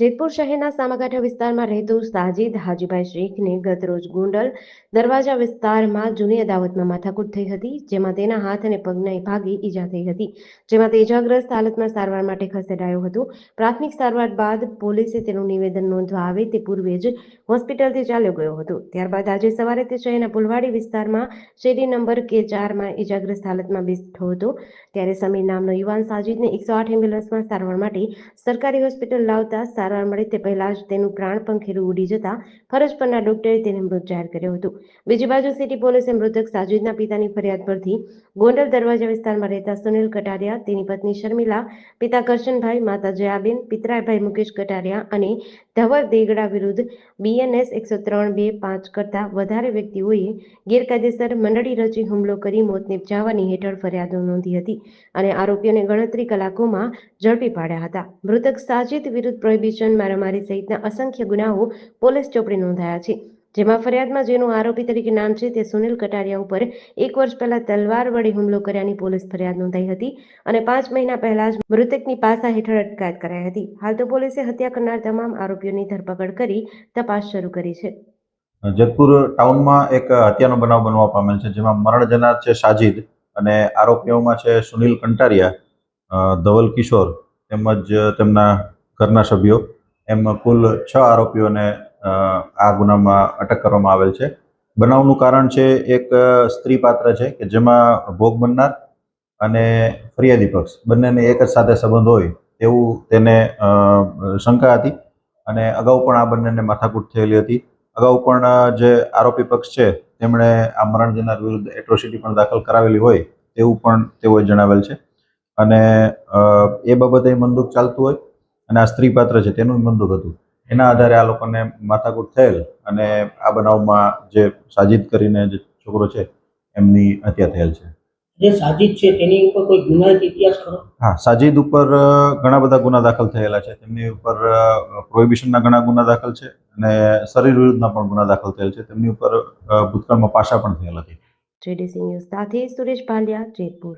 જેતપુર શહેરના સામાકાંઠા વિસ્તારમાં રહેતો સાજિદ હાજીભાઈ શેખને ગતરોજ ગોંડલ દરવાજા વિસ્તારમાં જૂની અદાવતમાં માથાકૂટ થઈ હતી, જેમાં તેના હાથ અને પગના ભાગે ઈજા થઈ હતી, જેમાં તે ઇજાગ્રસ્ત હાલતમાં સારવાર માટે ખસેડાયો હતો. પ્રાથમિક સારવાર બાદ પોલીસે તેનું નિવેદન નોંધવા આવે તે પૂર્વે જ હોસ્પિટલથી ચાલ્યો ગયો હતો. ત્યારબાદ આજે સવારે તે શહેરના પુલવાડી વિસ્તારમાં શેરી નંબર કે ચારમાં ઈજાગ્રસ્ત હાલતમાં બેઠો હતો. ત્યારે સમીર નામનો યુવાન સાજિદને એકસો આઠ એમ્બ્યુલન્સમાં સારવાર માટે સરકારી હોસ્પિટલ લાવતા સારવાર મળે તે પહેલા જ તેનું પ્રાણ પંખેરું ઉડી જતા ફરજ પરના ડોક્ટરે તેને મૃત જાહેર કર્યો હતો. બીજી બાજુ સિટી પોલીસે મૃતક સાજિદના પિતાની ફરિયાદ પરથી ગોંડલ દરવાજા વિસ્તારમાં રહેતા સુનિલ કટારિયા, તેની પત્ની શર્મિલા, પિતા કરશનભાઈ, માતા જયાબેન, પિતરાઈભાઈ મુકેશ કટારિયા અને ધવલ દેગડા વિરુદ્ધ બીએનએસ એકસો ત્રણ બે પાંચ કરતા વધારે વ્યક્તિઓએ ગેરકાયદેસર મંડળી રચી હુમલો કરી મોત નિપજાવવાની હેઠળ ફરિયાદો નોંધી હતી અને આરોપીઓને ગણતરી કલાકોમાં ઝડપી પાડ્યા હતા. મૃતક સાજિદ વિરુદ્ધ પ્રોહિબિશન મારામારી સહિતના અસંખ્ય ગુનાઓ પોલીસ ચોપડે નોંધાયા છે. જેમાં ફરિયાદમાં જેનું આરોપી તરીકે નામ છે તે સુનિલ કટારિયા ઉપર એક વર્ષ પહેલા તલવાર વડે હુમલો કર્યાની પોલીસ ફરિયાદ નોંધાઈ હતી અને પાંચ મહિના પહેલા જ મૃતકની પાસા હેઠળ અટકાયત કરાઈ હતી. હાલ તો પોલીસે હત્યા કરનાર તમામ આરોપીઓની ધરપકડ કરી તપાસ શરૂ કરી છે. જેતપુર ટાઉનમાં એક હત્યાનો બનાવ બનવા પામેલ છે, જેમાં મરણ જનાર છે સાજિદ અને આરોપીઓમાં છે સુનિલ કંટારિયા ધવલ કિશોર તેમજ તેમના ઘરના સભ્યો. એમ કુલ છ આરોપીઓને આ ગુનામાં અટક કરવામાં આવેલ છે. બનાવનું કારણ છે એક સ્ત્રી પાત્ર છે કે જેમાં ભોગ બનનાર અને ફરિયાદી પક્ષ. બંનેને એક જ સાથે સંબંધ હોય તેવું તેને શંકા હતી અને અગાઉ પણ આ બંનેને માથાકૂટ થયેલી હતી. અગાઉ પણ જે આરોપી પક્ષ છે તેમણે આ મરણ જનાર વિરુદ્ધ એટ્રોસિટી પણ દાખલ કરાવેલી હોય તેવું પણ તેઓએ જણાવેલ છે. અને એ બાબતે મંદુક ચાલતું હોય અને આ સ્ત્રી પાત્ર છે તેનું મંદુક હતું. એના આધારે આ લોકોને માથાકૂટ થયેલ અને આ બનાવમાં જે સાજિદ કરીને જે છોકરો છે એમની હત્યા થયેલ છે. જે સાજિદ છે તેની ઉપર કોઈ ગુનાહિત ઇતિહાસ ખરો? હા સાજિદ ઉપર ઘણા બધા ગુના દાખલ થયેલા છે. તેમની ઉપર પ્રોહિબિશનના ઘણા ગુના દાખલ છે અને શરીર વિરુદ્ધના પણ ગુના દાખલ થયેલ છે. તેમની ઉપર ભૂતકાળમાં પાશા પણ થયેલા છે જેડીસી ન્યૂઝ સાથે સુરેશ ભાલિયા જેતપુર.